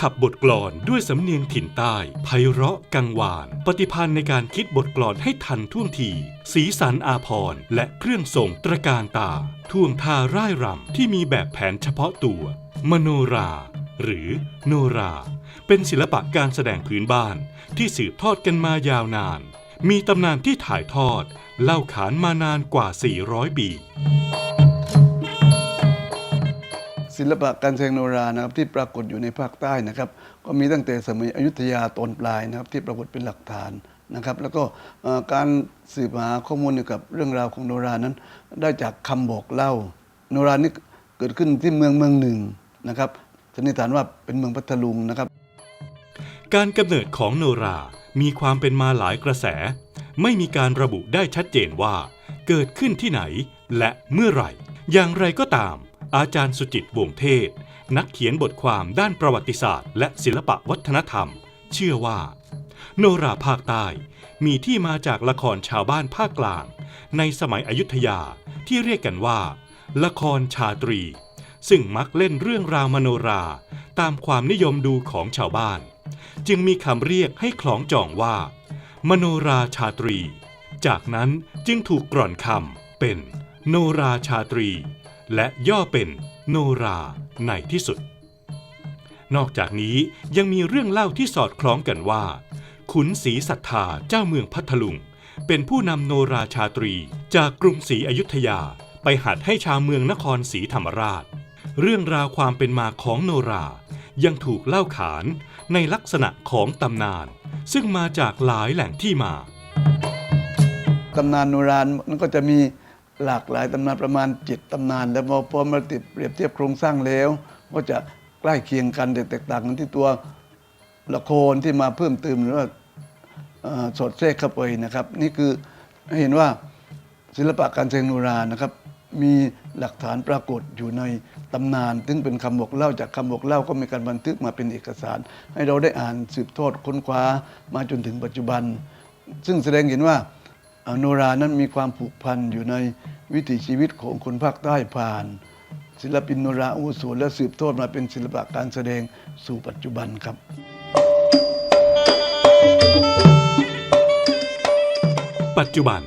ขับบทกลอนด้วยสำเนียงถิ่นใต้ไพเราะกังวาน ปฏิพันธ์ในการคิดบทกลอนให้ทันท่วงที สีสันอาพรและเครื่องส่งตระการตา ท่วงท่าร่ายรำที่มีแบบแผนเฉพาะตัว มโนรา หรือโนรา เป็นศิลปะการแสดงพื้นบ้าน ที่สืบทอดกันมายาวนาน มีตำนานที่ถ่ายทอด เล่าขานมานานกว่า 400 ปี ศิลปะการแสดงโนรานะครับที่ปรากฏอยู่ในภาคใต้นะครับ ก็มีตั้งแต่สมัยอยุธยาตอนปลายนะครับที่ปรากฏเป็นหลักฐานนะครับ แล้วก็การสืบหาข้อมูลเกี่ยวกับเรื่องราวของโนรานั้น ได้จากคำบอกเล่า โนรานี่เกิดขึ้นที่เมืองเมืองหนึ่งนะครับสันนิษฐานว่าเป็นเมืองพัทลุงนะครับ การกำเนิดของโนรามีความเป็นมาหลายกระแส ไม่มีการระบุได้ชัดเจนว่า เกิดขึ้นที่ไหนและเมื่อไหร่ อย่างไรก็ตาม อาจารย์สุจิตวงเทศ นักเขียนบทความด้านประวัติศาสตร์ และศิลปะวัฒนธรรม เชื่อว่า โนราภาคใต้มีที่มาจากละครชาวบ้านภาคกลาง ในสมัยอยุธยาที่เรียกกันว่า ละครชาตรี ซึ่งมักเล่นเรื่องราวมโนราตามความนิยมดูของชาวบ้าน จึงมีคำเรียกให้คล้องจองว่า มโนราชาตรี จากนั้นจึงถูกกร่อนคำเป็นโนราชาตรี และย่อเป็นโนราในที่สุด นอกจากนี้ยังมีเรื่องเล่าที่สอดคล้องกันว่า ขุนศรีศรัทธาเจ้าเมืองพัทลุง เป็นผู้นำโนราชาตรีจากกรุงศรีอยุธยาไปหัดให้ชาวเมืองนครศรีธรรมราช เรื่องราวความเป็นมาของโนรายังถูกเล่าขานในลักษณะของตำนาน ซึ่งมาจากหลายแหล่งที่มาตำนานโนราณมันก็จะมี หลากหลายตำนานประมาณจิตตำนาน แล้วพอพอมาติดเปรียบเทียบโครงสร้างแล้ว ก็จะใกล้เคียงกันแต่แตกต่างกันที่ตัวละครที่มาเพิ่มเติมหรือว่าสอดแทรกเข้าไปนะครับ นี่คือเห็นว่าศิลปะการแสดงโนรานะครับ มีหลักฐานปรากฏอยู่ในตำนาน ซึ่งเป็นคำบอกเล่าจากคำบอกเล่าก็มีการบันทึกมาเป็นเอกสาร ให้เราได้อ่านสืบทอดค้นคว้ามาจนถึงปัจจุบัน ซึ่งแสดงเห็นว่า อโนรานั้นมีความผูกพันอยู่ในวิถีชีวิตของคนภาคใต้ผ่าน ศิลปินโนราอุโสและสืบทอดมาเป็นศิลปะการแสดงสู่ปัจจุบันครับปัจจุบัน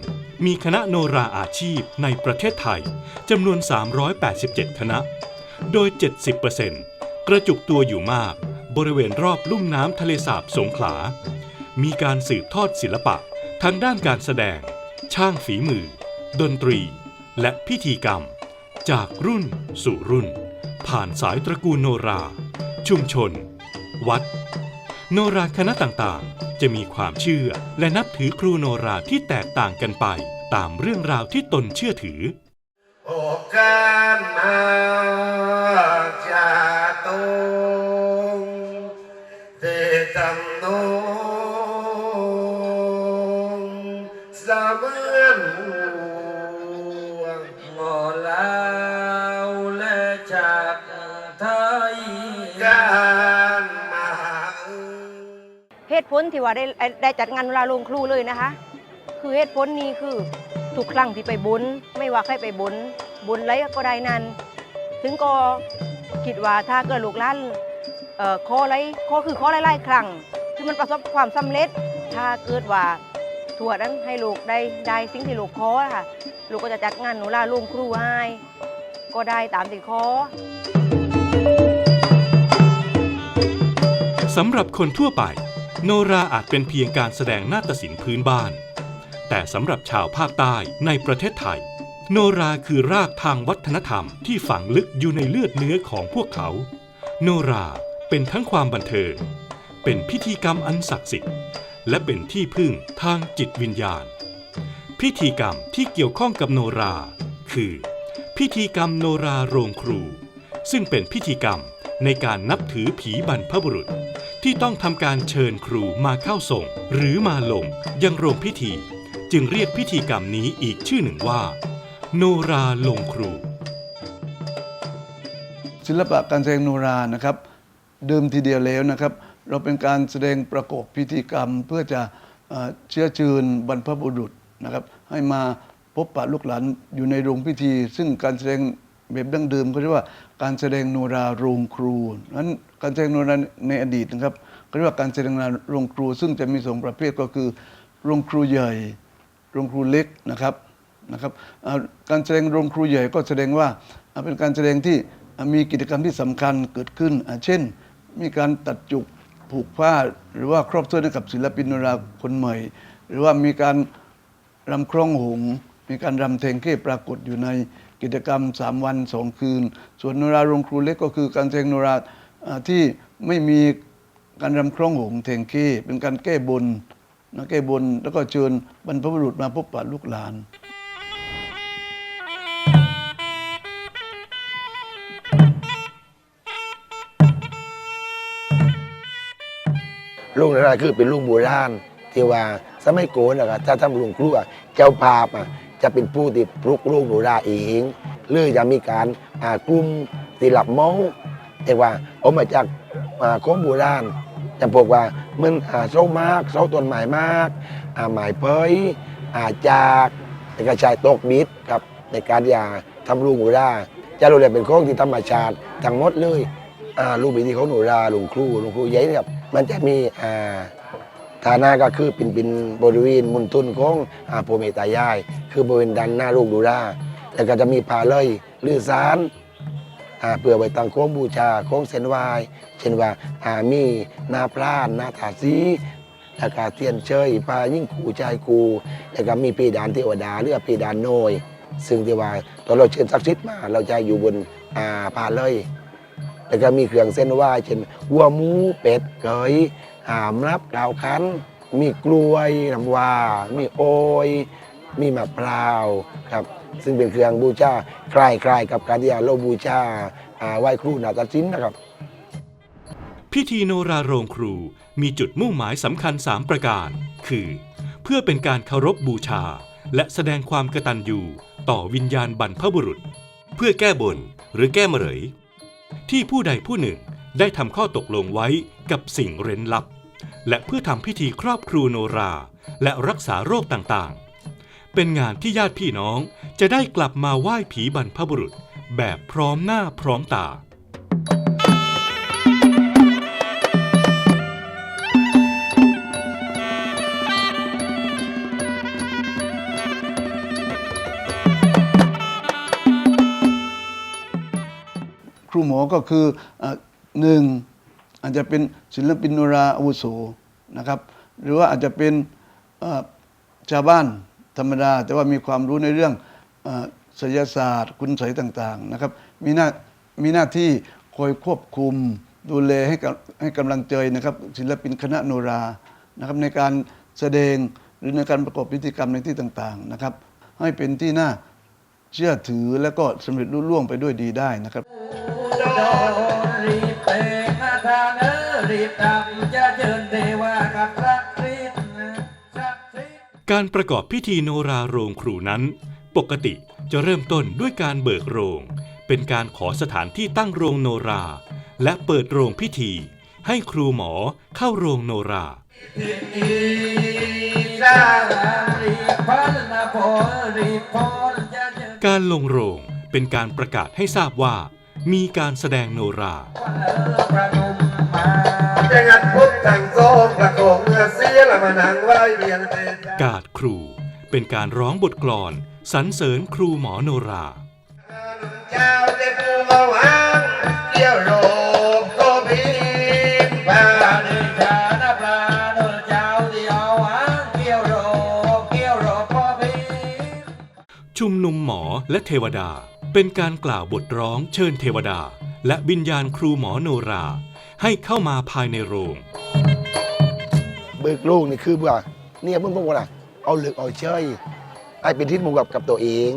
มีคณะโนราอาชีพในประเทศไทยจำนวน 387 คณะ โดย 70%กระจุกตัวอยู่มาก บริเวณรอบลุ่มน้ำทะเลสาบสงขลา มีการสืบทอดศิลปะทางด้านการแสดง ช่างฝีมือ ดนตรี และพิธีกรรม จากรุ่นสู่รุ่น ผ่านสายตระกูลโนรา ชุมชน วัด โนราคณะต่างๆ จะมีความเชื่อและนับถือครูโนราที่แตกต่างกันไปตามเรื่องราวที่ตนเชื่อถือ โอกานมาจาตุงเตตังโน ตุผลที่ว่าได้ได้จัดงานเวลาลงครูเลยนะคะ คือเหตุผลนี้คือทุกครั้งที่ไปบุญไม่ว่าใครไปบุญบุญไรก็ได้นั้น ถึงก็คิดว่าถ้าเกิดลูกล้านเอ่อขออไรขอคือขอหลายๆครั้งที่มันประสบความสำเร็จ ถ้าเกิดว่าทวนั้นให้ลูกได้ได้สิ่งที่ลูกขอค่ะลูกก็จะจัดงานหนูลาลุงครูให้ก็ได้ตามที่ขอสำหรับคนทั่วไป โนราอาจเป็นเพียงการแสดงนาฏศิลป์พื้นบ้าน แต่สำหรับชาวภาคใต้ในประเทศไทย โนราคือรากทางวัฒนธรรมที่ฝังลึกอยู่ในเลือดเนื้อของพวกเขา โนราเป็นทั้งความบันเทิง เป็นพิธีกรรมอันศักดิ์สิทธิ์ และเป็นที่พึ่งทางจิตวิญญาณ พิธีกรรมที่เกี่ยวข้องกับโนรา คือ พิธีกรรมโนราโรงครู ซึ่งเป็นพิธีกรรม ในการนับถือผีบรรพบุรุษ ที่ต้องทำการเชิญครูมาเข้าส่ง หรือมาลงยังโรงพิธี จึงเรียกพิธีกรรมนี้อีกชื่อหนึ่งว่า โนราลงครู ศิลปะการแสดงโนรานะครับ เดิมทีเดียวแล้วนะครับ เราเป็นการแสดงประกอบพิธีกรรมเพื่อจะเชื้อเชิญบรรพบุรุษนะครับ ให้มาพบปะลูกหลานอยู่ในโรงพิธี ซึ่งการแสดง แบบดั้งเดิมเขาเรียกว่าการแสดงโนราโรงครูนั้นการแสดงโนราในอดีตนะครับเขาเรียกว่าการแสดงโนราโรงครู ซึ่งจะมีสองประเภทก็คือ โรงครูใหญ่ โรงครูเล็กนะครับนะครับการแสดงโรงครูใหญ่ก็แสดงว่าเป็นการแสดงที่มีกิจกรรมที่สำคัญเกิดขึ้น เช่น มีการตัดจุกผูกผ้า หรือว่าครอบเสื้อให้กับศิลปินโนราคนใหม่ หรือว่ามีการรำคล้องหงมีการรำเทงเก้ปรากฏอยู่ใน กิจกรรม 3 วัน 2 คืน ส่วนโนราโรงครูเล็กก็คือการแสดงโนราที่ไม่มีการรำคล้องหงเทงเก้เป็นการแก้บนนะแก้บนแล้วก็เชิญบรรพบุรุษมาพบปะลูกหลานลุงนั่นนะคือเป็นลุงโบราณที่ว่าสมัยโกนนะครับถ้าทำลุงครูอะเจ้าภาพอะ จะเป็นผู้ที่ปลุกลุงโนราเองเลยจะมีการกลุ่มตีหลับเมาแต่ว่าเอามาจากอ่าของโบราณจะบอกว่ามันอ่าเสามากเสาต้นไม้มากหมายเพยอาจากในกระชายตกบิดครับในการยาทำลุงโนราจะรู้เลยเป็นของที่ธรรมชาติทั้งหมดเลยลูกบิดีของโนราลุงครูลุงครูใหญ่นี่ยครับมันจะมีอ่า ฐานะก็คือเป็นเป็นบริเวณมุนทุนของอาโพเมตายาย คือบริเวณด้านหน้าลูกดูราแล้วก็จะมีพาเลยลือสารเพื่อไว้ตั้งโค้งบูชาโค้งเส้นวาย เช่นว่าอามีนาพรานนาถาสีแล้วก็เทียนเชยพายิ่งขู่ใจกูแล้วก็มีปีดานเทวดาหรือว่าปีดานโนย ซึ่งที่ว่าตอนเราเชิญศักดิ์สิทธิ์มา เราจะอยู่บนอ่าพาเลยแล้วก็มีเครื่องเส้นไหว้เช่นวัวหมูเป็ดเกย หามรับกล่าวคันมีกล้วยน้ำวา มีโอย มีมะพร้าวครับ ซึ่งเป็นเครื่องบูชาคล้ายๆกับการที่เราบูชาไหว้ครูนาฏศิลป์นะครับ พิธีโนราโรงครูมีจุดมุ่งหมายสำคัญ 3 ประการ คือ เพื่อเป็นการเคารพบูชา และแสดงความกตัญญูต่อวิญญาณบรรพบุรุษ เพื่อแก้บนหรือแก้มเหรยที่ผู้ใดผู้หนึ่งได้ทำข้อตกลงไว้กับสิ่งเร้นลับ และเพื่อทำพิธีครอบครูโนรา และรักษาโรคต่างๆ เป็นงานที่ญาติพี่น้องจะได้กลับมาไหว้ผีบรรพบุรุษ แบบพร้อมหน้าพร้อมตา ครูหมอก็คืออะหนึ่ง อาจจะเป็นศิลปินโนราอาวุโสนะครับ หรือว่าอาจจะเป็นชาวบ้านธรรมดา แต่ว่ามีความรู้ในเรื่องศิลศาสตร์ คุณไสยต่างๆนะครับ มีหน้ามีหน้าที่คอยควบคุมดูแลให้กับให้กำลังใจนะครับ ศิลปินคณะโนรานะครับในการแสดงหรือในการประกอบพิธีกรรมในที่ต่างๆนะครับ ให้เป็นที่น่าเชื่อถือและก็สำเร็จรุ่ล่วงไปด้วยดีได้นะครับ การประกอบพิธีโนราโรงครูนั้น ปกติจะเริ่มต้นด้วยการเบิกโรง เป็นการขอสถานที่ตั้งโรงโนรา และเปิดโรงพิธี ให้ครูหมอเข้าโรงโนรา การลงโรงเป็นการประกาศให้ทราบว่า มีการแสดงโนราประนุมมาจะงัดพุทธังโซงประโกง กาดครูเป็นการร้องบทกลอนสรรเสริญครูหมอโนราชุมนุมหมอและเทวดา เป็นการกล่าวบทร้องเชิญเทวดา และวิญญาณครูหมอโนรา ให้เข้ามาภายในโรง เบิกโลกนี่คือว่า เนี่ยเพิ่งบอกว่าเอาหลือกเอาเชยให้เป็นทิศมุงกับกับตัวเอง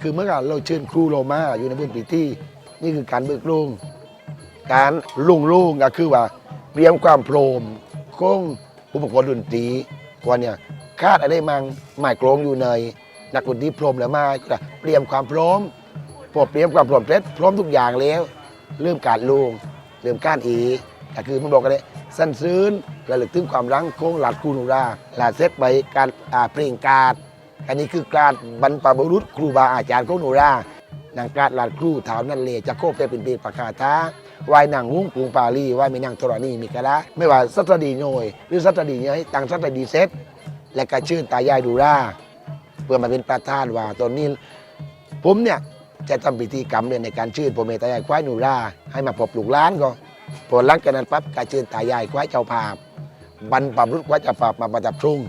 คือเมื่อก่อนเราเชิญครูโรมาอยู่ในบนปีที่ นี่คือการเบิกโลงการลุงโลงก็คือว่าเตรียมความพร้อมของอุปกรณ์ดนตรีว่าเนี่ยคาดอะไรมังหมายกลงอยู่ในนักดนตรีพร้อมแล้วมาก็เตรียมความพร้อมพอเตรียมความพร้อมเสร็จพร้อมทุกอย่างแล้วเริ่มการลงเริ่มการอีก็คือมันบอกกันเลยสั้นซื้น ระลึกถึงความรังโคงหลัดคูนูราหลาเซตไปการอ่าเพลงการดอันนี้คือการบรรพบุรุษครูบาอาจารย์ของโนรานางกาดหลาดครูเท้านั่นเลยจะโคบได้เป็นปีปากาท้าวายนางหุ้งกรุงปารีวายมีนางธรณีมีกะละไม่ว่าสัตดีโนยหรือสัตดีเนยต่างสัตดีเซตและก็ชื่นตายายดูราเพื่อมาเป็นประธานว่าตอนนี้ผมเนี่ยจะทำพิธีกรรมเนี่ยในการชื่นโพรเมตายายควายนูราให้มาพบลูกล้านก็พอหลังจากนั้นปั๊บการชื่นตายายควายเจ้าภาพ บรรพบุรุษควาจ้าภาพมาประดับทรง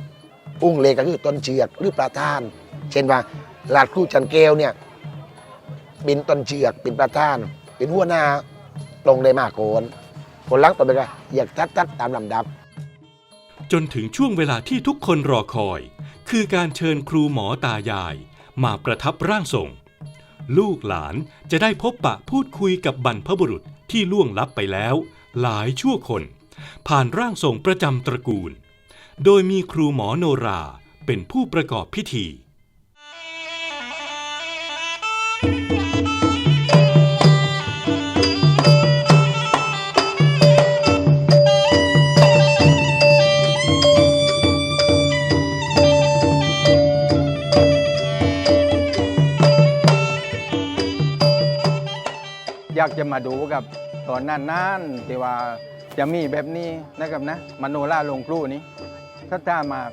อุ้งเลก็คือต้นเชือกหรือประธาน เช่นว่าหลาดครูจันเกลเนี่ยเป็นต้นเชือกเป็นประธาน เป็นหัวหน้าตรงได้มากโกนผลลังต่อไปก็อยากทัดทัดตามลำดับ จนถึงช่วงเวลาที่ทุกคนรอคอย คือการเชิญครูหมอตายาย มาประทับร่างทรง ลูกหลานจะได้พบปะพูดคุยกับบรรพบุรุษที่ล่วงลับไปแล้ว หลายชั่วคน ผ่านร่างทรงประจำตระกูล โดยมีครูหมอโนราเป็นผู้ประกอบพิธีอยากจะมาดูกับตอนนั้นนั่นที่ว่า จะมีแบบนี้นะครับนะมโนราลงครูนี้ถ้าตามาก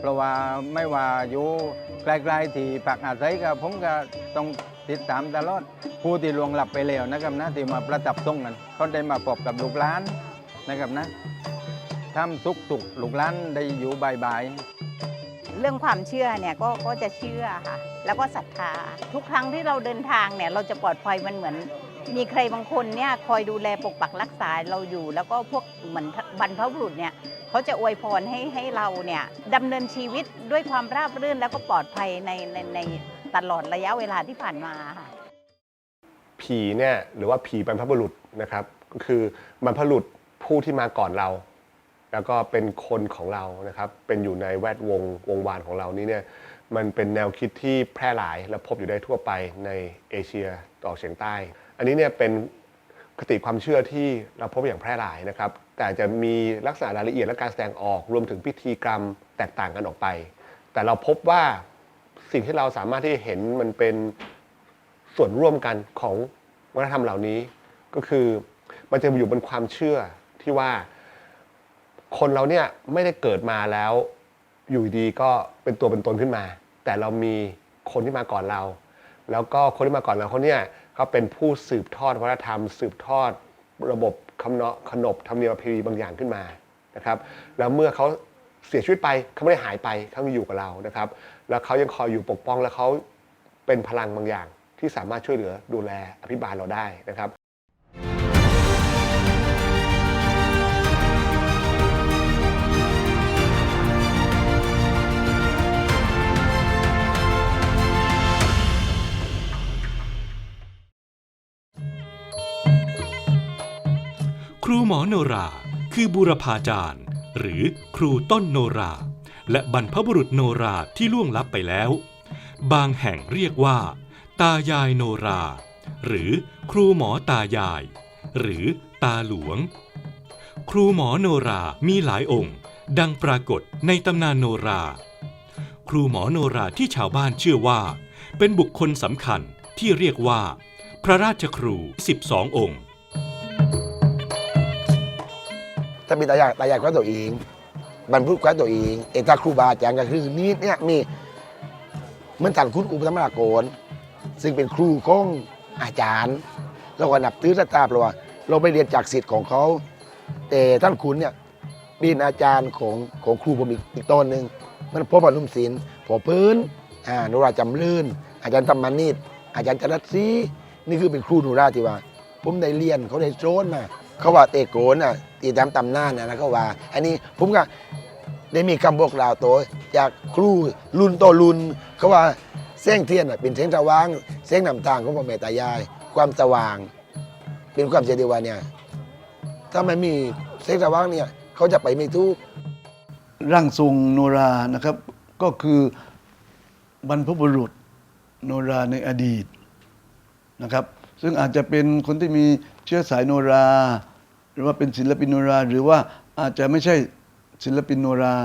เพราะว่าไม่ว่าอยู่ไกลๆที่ผักอาศัยกับผมก็ต้องติดตามตลอดผู้ที่ลวงหลับไปแล้วนะครับนะที่มาประทับทรงกันเขาได้มาพบกับลูกหลานนะครับนะทำทุกตุกลูกหลานได้อยู่บายบายเรื่องความเชื่อเนี่ยก็ก็จะเชื่อค่ะ แล้วก็ศรัทธาทุกครั้งที่เราเดินทางเนี่ย เราจะปลอดภัยมันเหมือน มีใครบางคนเนี่ยคอยดูแลปกปักรักษาเราอยู่ แล้วก็พวกเหมือนบรรพบุรุษเนี่ยเขาจะอวยพรให้ให้เราเนี่ยดำเนินชีวิตด้วยความราบรื่นแล้วก็ปลอดภัยในในในตลอดระยะเวลาที่ผ่านมาค่ะผีเนี่ยหรือว่าผีบรรพบุรุษนะครับก็คือบรรพบุรุษผู้ที่มาก่อนเรา แล้วก็เป็นคนของเรานะครับ เป็นอยู่ในแวดวงวงวานของเรานี่เนี่ยมันเป็นแนวคิดที่แพร่หลายและพบอยู่ได้ทั่วไปในเอเชียตะวันออกเฉียงใต้ อันนี้เนี่ยเป็นคติความเชื่อที่เราพบอย่างแพร่หลายนะครับ แต่จะมีลักษณะรายละเอียดและการแสดงออกรวมถึงพิธีกรรมแตกต่างกันออกไป แต่เราพบว่าสิ่งที่เราสามารถที่เห็นมันเป็นส่วนร่วมกันของวัฒนธรรมเหล่านี้ ก็คือมันจะอยู่บนความเชื่อที่ว่าคนเราเนี่ยไม่ได้เกิดมาแล้วอยู่ดีก็เป็นตัวเป็นตนขึ้นมา แต่เรามีคนที่มาก่อนเรา แล้วก็คนที่มาก่อนเราเขาเนี่ย เขาเป็นผู้สืบทอดวัฒนธรรม สืบทอดระบบคำเนาะขนบธรรมเนียมประเพณีบางอย่างขึ้นมานะครับ แล้วเมื่อเขาเสียชีวิตไปเขาไม่ได้หายไปเขาอยู่กับเรานะครับ แล้วเขายังคอยอยู่ปกป้องและเขาเป็นพลังบางอย่างที่สามารถช่วยเหลือดูแลอภิบาลเราได้นะครับ ครูหมอโนรา คือบุรพาจารย์ หรือครูต้นโนรา และบรรพบุรุษโนราที่ล่วงลับไปแล้ว บางแห่งเรียกว่า ตายายโนรา หรือครูหมอตายาย หรือตาหลวง ครูหมอโนรามีหลายองค์ ดังปรากฏในตำนานโนรา ครูหมอโนราที่ชาวบ้านเชื่อว่า เป็นบุคคลสำคัญที่เรียกว่า พระราชครู 12 องค์ ถ้าเป็นตายายตายายควาตัวเอง บรรพบุรุษควาตัวเองเอตาครูบาอาจารย์ก็คือนี่เนี่ยมีเหมือนท่านคุณอุปธรรมราโกนซึ่งเป็นครูของอาจารย์เราก็นับถือศรัทธาเพราะว่าเราไปเรียนจากศิษย์ของเขา แต่ท่านคุณเนี่ยเป็นอาจารย์ของของครูผมอีกอีกตอนหนึ่งมันพ่อปนุ่มศิลป์พอพื้นอ่านุราจำลื่น อาจารย์ธรรมานิตอาจารย์จรัสศรีนี่คือเป็นครูนุราที่ว่า ผมได้เรียนเขาได้โซนมา เขาว่าเตโกนอะตีตามตำนานนะนะเขาว่า อันนี้ผมก็ได้มีคำบอกกล่าวตัวจากครูรุ่นต่อรุ่นเขาว่าแสงเทียนอะเป็นแสงสว่างแสงนนำทางของพ่อแม่ตายาย ความสว่าง เป็นความเชื่อที่ว่าเนี่ยถ้าไม่มีแสงสว่างเนี่ยเขาจะไปไม่ถูกร่างทรงโนรานะครับ ก็คือบรรพบุรุษโนราในอดีตนะครับ ซึ่งอาจจะเป็นคนที่มี เชื้อสายโนรา หรือว่าเป็นศิลปินโนรา หรือว่าอาจจะไม่ใช่ศิลปินโนรา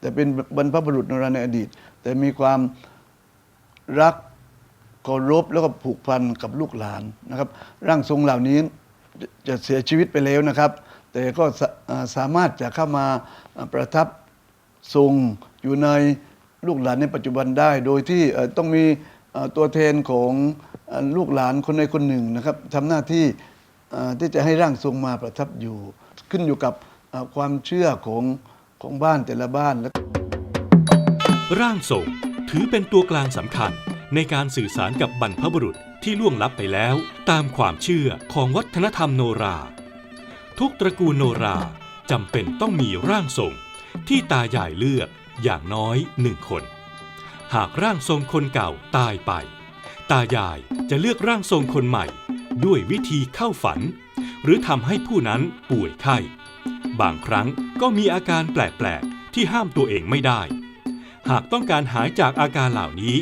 แต่เป็นบรรพบุรุษโนราในอดีต แต่มีความรักเคารพแล้วก็ผูกพันกับลูกหลานนะครับ ร่างทรงเหล่านี้จะเสียชีวิตไปแล้วนะครับ แต่ก็สาอ่าสามารถจะเข้ามาประทับทรงอยู่ในลูกหลานในปัจจุบันได้ โดยที่ต้องมีตัวแทนของลูกหลานคนใดคนหนึ่งนะครับทำหน้าที่ ที่จะให้ร่างทรงมาประทับอยู่ ขึ้นอยู่กับความเชื่อของของบ้านแต่ละบ้านและร่างทรงถือเป็นตัวกลางสำคัญในการสื่อสารกับบรรพบุรุษที่ล่วงลับไปแล้ว ตามความเชื่อของวัฒนธรรมโนรา ทุกตระกูลโนราจำเป็นต้องมีร่างทรงที่ตายายเลือกอย่างน้อยหนึ่งคน หากร่างทรงคนเก่าตายไป ตายายจะเลือกร่างทรงคนใหม่ ด้วยวิธีเข้าฝัน หรือทำให้ผู้นั้นป่วยไข้ บางครั้งก็มีอาการแปลก ๆ ที่ห้ามตัวเองไม่ได้ หากต้องการหายจากอาการเหล่านี้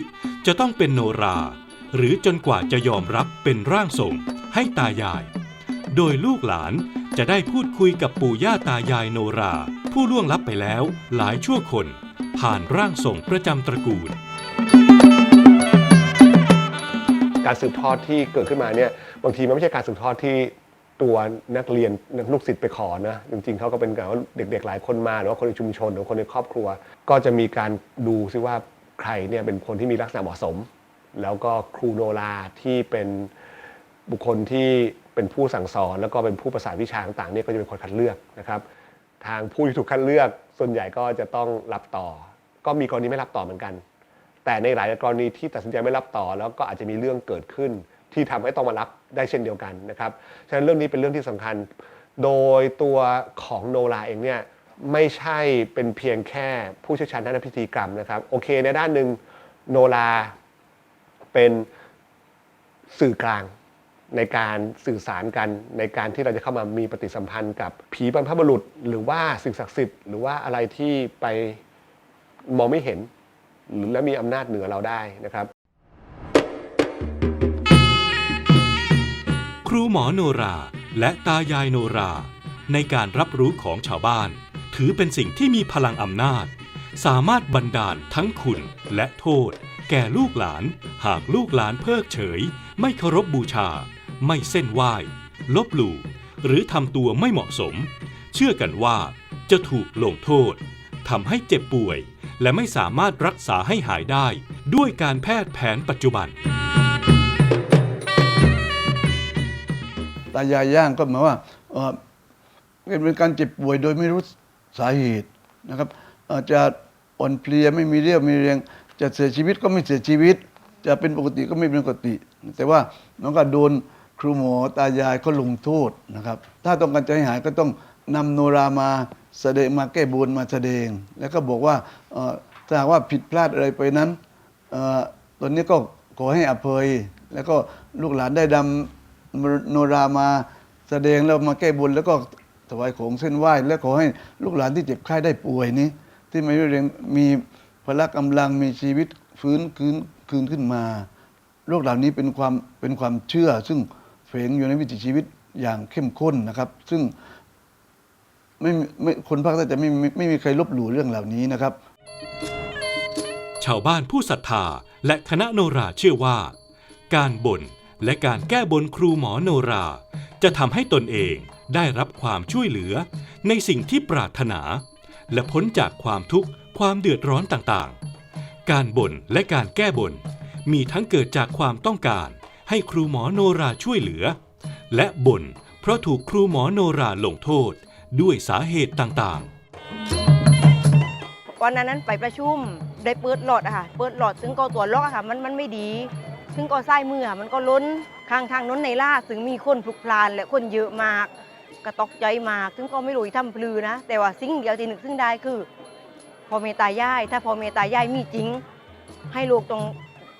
จะต้องเป็นโนรา หรือจนกว่าจะยอมรับเป็นร่างทรงให้ตายาย โดยลูกหลานจะได้พูดคุยกับปู่ย่าตายายโนรา ผู้ล่วงลับไปแล้วหลายชั่วคน ผ่านร่างทรงประจำตระกูล การสืบทอดที่เกิดขึ้นมาเนี่ยบางทีมันไม่ใช่การสืบทอดที่ตัวนักเรียนลูกศิษย์ไปขอนะจริงๆเขาก็เป็นการว่าเด็ก ๆ หลายคนมาหรือว่าคนในชุมชนหรือคนในครอบครัว ก็จะมีการดูซิว่าใครเนี่ยเป็นคนที่มีลักษณะเหมาะสม แล้วก็ครูโนราที่เป็นบุคคลที่เป็นผู้สั่งสอน แล้วก็เป็นผู้ประสานวิชาต่างๆเนี่ยก็จะเป็นคนคัดเลือกนะครับ ทางผู้ที่ถูกคัดเลือกส่วนใหญ่ก็จะต้องรับต่อ ก็มีกรณีไม่รับต่อเหมือนกัน แต่ในหลายกรณีที่ตัดสินใจไม่รับต่อ แล้วก็อาจจะมีเรื่องเกิดขึ้น ที่ทำให้ต้องมารับได้เช่นเดียวกันนะครับฉะนั้นเรื่องนี้เป็นเรื่องที่สำคัญ โดยตัวของโนราเองเนี่ยไม่ใช่เป็นเพียงแค่ผู้เชี่ยวชาญด้านพิธีกรรมนะครับโอเค ในด้านหนึ่งโนราเป็นสื่อกลางในการสื่อสารกันในการที่เราจะเข้ามามีปฏิสัมพันธ์กับผีบรรพบุรุษ หรือว่าสิ่งศักดิ์สิทธิ์หรือว่าอะไรที่ไปมองไม่เห็น และมีอำนาจเหนือเราได้นะครับ ครูหมอโนราและตายายโนรา ในการรับรู้ของชาวบ้าน ถือเป็นสิ่งที่มีพลังอำนาจ สามารถบันดาลทั้งคุณและโทษ แก่ลูกหลาน หากลูกหลานเพิกเฉย ไม่เคารพบูชา ไม่เส้นไหว้ลบหลู่หรือทำตัวไม่เหมาะสม เชื่อกันว่าจะถูกลงโทษทำให้เจ็บป่วย และไม่สามารถรักษาให้หายได้ ด้วยการแพทย์แผนปัจจุบัน ตายายย่างก็หมายว่าเอ่อเป็นการเจ็บป่วยโดยไม่รู้สาเหตุนะครับอาจจะอ่อนเพลียไม่มีเรี่ยวมีแรงจะเสียชีวิตก็ไม่เสียชีวิต จะเป็นปกติก็ไม่เป็นปกติ แต่ว่าน้องก็โดนครูหมอตายายก็ลงโทษนะครับ ถ้าต้องการจะให้หายก็ต้องนำโนรามา แสดงมาแก้บนมาแสดง แล้วก็บอกว่าถ้าว่าผิดพลาดอะไรไปนั้นออตอนนี้ก็ขอให้อภัย แล้วก็ลูกหลานได้ดำโนรามาแสดงแล้วมาแก้บนแล้วก็ถวายของเส้นไหว้ และขอให้ลูกหลานที่เจ็บไข้ได้ป่วยนี้ ที่ไม่ได้เรียงมีพละกำลังมีชีวิตฟื้นคืนคืนขึ้นมาโรคเหล่านี้เป็นความเป็นความเชื่อ ซึ่งแฝงอยู่ในวิถีชีวิตอย่างเข้มข้นนะครับ ซึ่ง ไม่ไม่คนภาคใต้จะไม่ไม่ไม่มีใครลบหลู่เรื่องเหล่านี้นะครับ ชาวบ้านผู้ศรัทธาและคณะโนราเชื่อว่า การบ่นและการแก้บนครูหมอโนรา จะทำให้ตนเองได้รับความช่วยเหลือ ในสิ่งที่ปรารถนา และพ้นจากความทุกข์ความเดือดร้อนต่างๆ การบ่นและการแก้บนมีทั้งเกิดจากความต้องการ ให้ครูหมอโนราช่วยเหลือ และบ่นเพราะถูกครูหมอโนราลงโทษ ด้วยสาเหตุต่างๆ วันนั้นนั้นไปประชุมได้เปิดหลอดอะค่ะ เปิดหลอดซึ่งก็ตัวล็อกอะค่ะมันมันไม่ดี ซึ่งก็ไส้มืออะมันก็ล้นข้างทางน้นในล่าซึ่งมีคนพลุกพล่านและคนเยอะมากกระตอกใจมากซึ่งก็ไม่รู้จะทำพลือนะ แต่ว่าสิ่งเดียวที่นึกซึ่งได้คือ พอเมตายาย ถ้าพอเมตายายมีจริง ให้ลูกตรง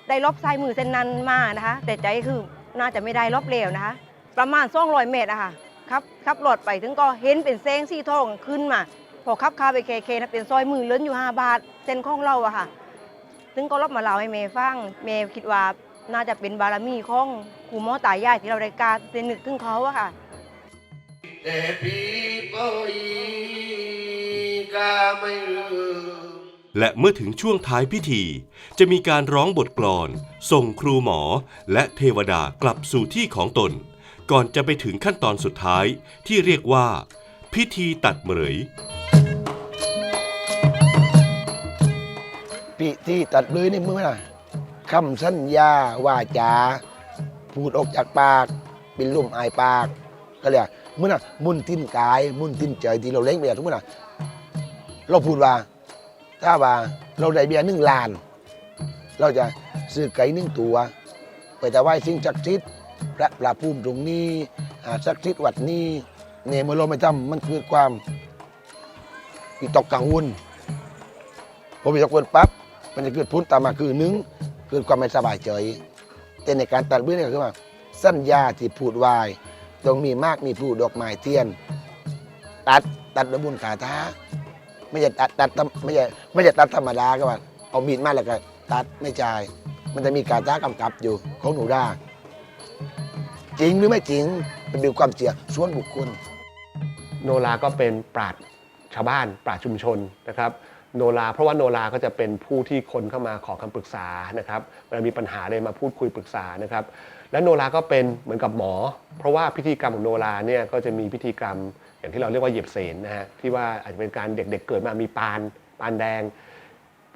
ได้ลบไส้มือเส้นนั้นมานะคะ แต่ใจคือน่าจะไม่ได้ลบเร็วนะคะ ประมาณ200เมตรอะค่ะ ครับขับรถไปถึงก็เห็นเป็นแสงสีทองขึ้นมา พอขับคาไปเคเคนะเป็นซอยมือเล้นอยู่5บาทเส้นของเราอะค่ะซึ่งก็รบมาเล่าให้เมย์ฟังเมย์คิดว่าน่าจะเป็นบารมีของครูหมอตายายที่เราได้การเป็นนึกถึงเขาอะค่ะแต่พี่ปอยก็ไม่ลืมและเมื่อถึงช่วงท้ายพิธี จะมีการร้องบทกลอน ส่งครูหมอและเทวดากลับสู่ที่ของตน ก่อนจะไปถึงขั้นตอนสุดท้ายที่เรียกว่า พิธีตัดเหมยพิธีตัดเลยนี่มึงนะคำสัญญาว่าจาพูดออกจากปาก เป็นลมอายปาก ก็เรียกมึงนะมุนทิ้นกาย มุนทิ้นใจที่เราเล้งไปทุกเมึงนะเราพูดว่า ถ้าว่าเราได้เบียร์หนึ่งล้าน เราจะซื้อไก่หนึ่งตัว ไปแต่ไหว้สิ่งศักดิ์สิทธิ์ พระพระภูมิตรงนี้อ่าศักทธิ์วัดนี้เนี่ยเมื่อเราไม่ทำมันคือความวิตกกังวลพอมีตะกวนปั๊บมันจะเกิดพ้นตามมาคือหนึ่งเกิดความไม่สบายใจแต่ในการตัดเบื้องนี่ก็คือว่าสัญญาที่พูดวายต้องมีมากมีผู้ดอกไม้เทียน ตัดตัดระบุญขาท้าไม่ใช่ตัดตัดไม่ใช่ไม่ใช่ตัดธรรมดาก็ว่าเอามีดมาแล้วก็ตัดไม่จ่าย มันจะมีการท้ากำกับอยู่ของหนูได้ จริงหรือไม่จริงเป็นดูความเชื่อส่วนบุคคล โนราก็เป็นปราชญ์ชาวบ้านปราชญ์ชุมชนนะครับ โนราเพราะว่าโนราก็จะเป็นผู้ที่คนเข้ามาขอคำปรึกษานะครับเวลามีปัญหาเลยมาพูดคุยปรึกษานะครับ และโนราก็เป็นเหมือนกับหมอ เพราะว่าพิธีกรรมของโนราเนี่ยก็จะมีพิธีกรรมอย่างที่เราเรียกว่าเหยียบเสนนะฮะที่ว่าอาจจะเป็นการเด็กๆเกิดมามีปานปานแดง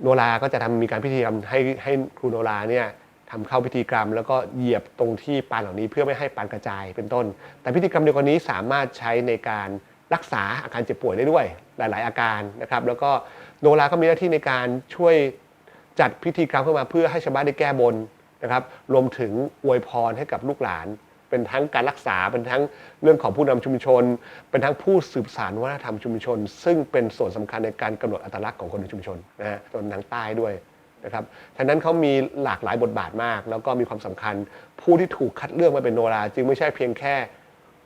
โนราก็จะทำมีการพิธีกรรมให้ให้ครูโนราเนี่ย ทำเข้าพิธีกรรม แล้วก็เหยียบตรงที่ปานเหล่านี้เพื่อไม่ให้ปานกระจายเป็นต้น แต่พิธีกรรมเดียวกันนี้สามารถใช้ในการรักษาอาการเจ็บป่วยได้ด้วยหลาย ๆ อาการนะครับ แล้วก็โนราก็มีหน้าที่ในการช่วยจัดพิธีกรรมขึ้นมาเพื่อให้ชาวบ้านได้แก้บนนะครับ รวมถึงอวยพรให้กับลูกหลาน เป็นทั้งการรักษาเป็นทั้งเรื่องของผู้นำชุมชน เป็นทั้งผู้สืบสานวัฒนธรรมชุมชน ซึ่งเป็นส่วนสำคัญในการกำหนดอัตลักษณ์ของคนในชุมชนนะฮะส่วนทางใต้ด้วย นะครับฉะนั้นเขามีหลากหลายบทบาทมาก แล้วก็มีความสำคัญ ผู้ที่ถูกคัดเลือกมาเป็นโนราจึงไม่ใช่เพียงแค่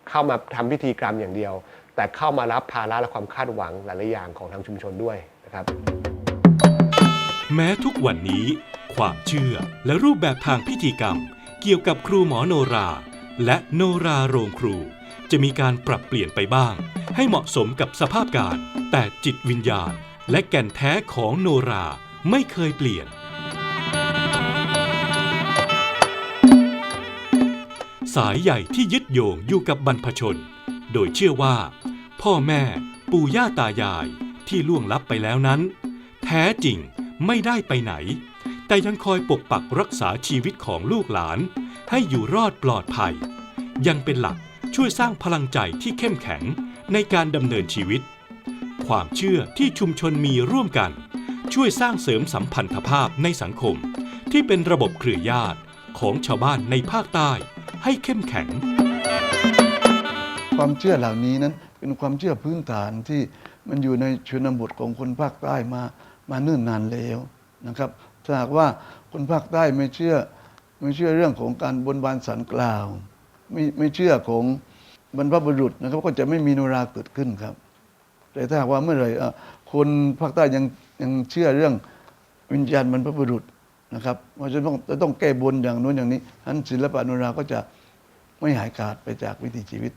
เข้ามาทำพิธีกรรมอย่างเดียว แต่เข้ามารับภาระและความคาดหวังหลายๆอย่างของทางชุมชนด้วยนะครับ แม้ทุกวันนี้ ความเชื่อและรูปแบบทางพิธีกรรม เกี่ยวกับครูหมอโนรา และโนราโรงครู จะมีการปรับเปลี่ยนไปบ้าง ให้เหมาะสมกับสภาพการ แต่จิตวิญญาณ และแก่นแท้ของโนรา ไม่เคยเปลี่ยน สายใหญ่ที่ยึดโยงอยู่กับบรรพชน โดยเชื่อว่า พ่อแม่ปู่ย่าตายายที่ล่วงลับไปแล้วนั้น แท้จริงไม่ได้ไปไหน แต่ยังคอยปกปักรักษาชีวิตของลูกหลาน ให้อยู่รอดปลอดภัย ยังเป็นหลักช่วยสร้างพลังใจที่เข้มแข็งในการดำเนินชีวิต ความเชื่อที่ชุมชนมีร่วมกัน ช่วยสร้างเสริมสัมพันธภาพในสังคม ที่เป็นระบบเครือญาติของชาวบ้านในภาคใต้ให้เข้มแข็ง ความเชื่อเหล่านี้นั้นเป็นความเชื่อพื้นฐานที่มันอยู่ในชนบทของคนภาคใต้มามาเนิ่นนานแล้วนะครับถ้าหากว่าคนภาคใต้ไม่เชื่อไม่เชื่อเรื่องของการบนบานสันกล่าวไม่ไม่เชื่อของบรรพบุรุษนะครับก็จะไม่มีโนราเกิดขึ้นครับ แต่ถ้าหากว่าเมื่อไหร่คนภาคใต้ยัง ยังเชื่อเรื่องวิญญาณบรรพบุรุษนะครับว่าจะต้องจะต้องแก้บนอย่างนู้นอย่างนี้ทั้นศิลปะอนราก็จะไม่หายขาดไปจากวิถีชีวิต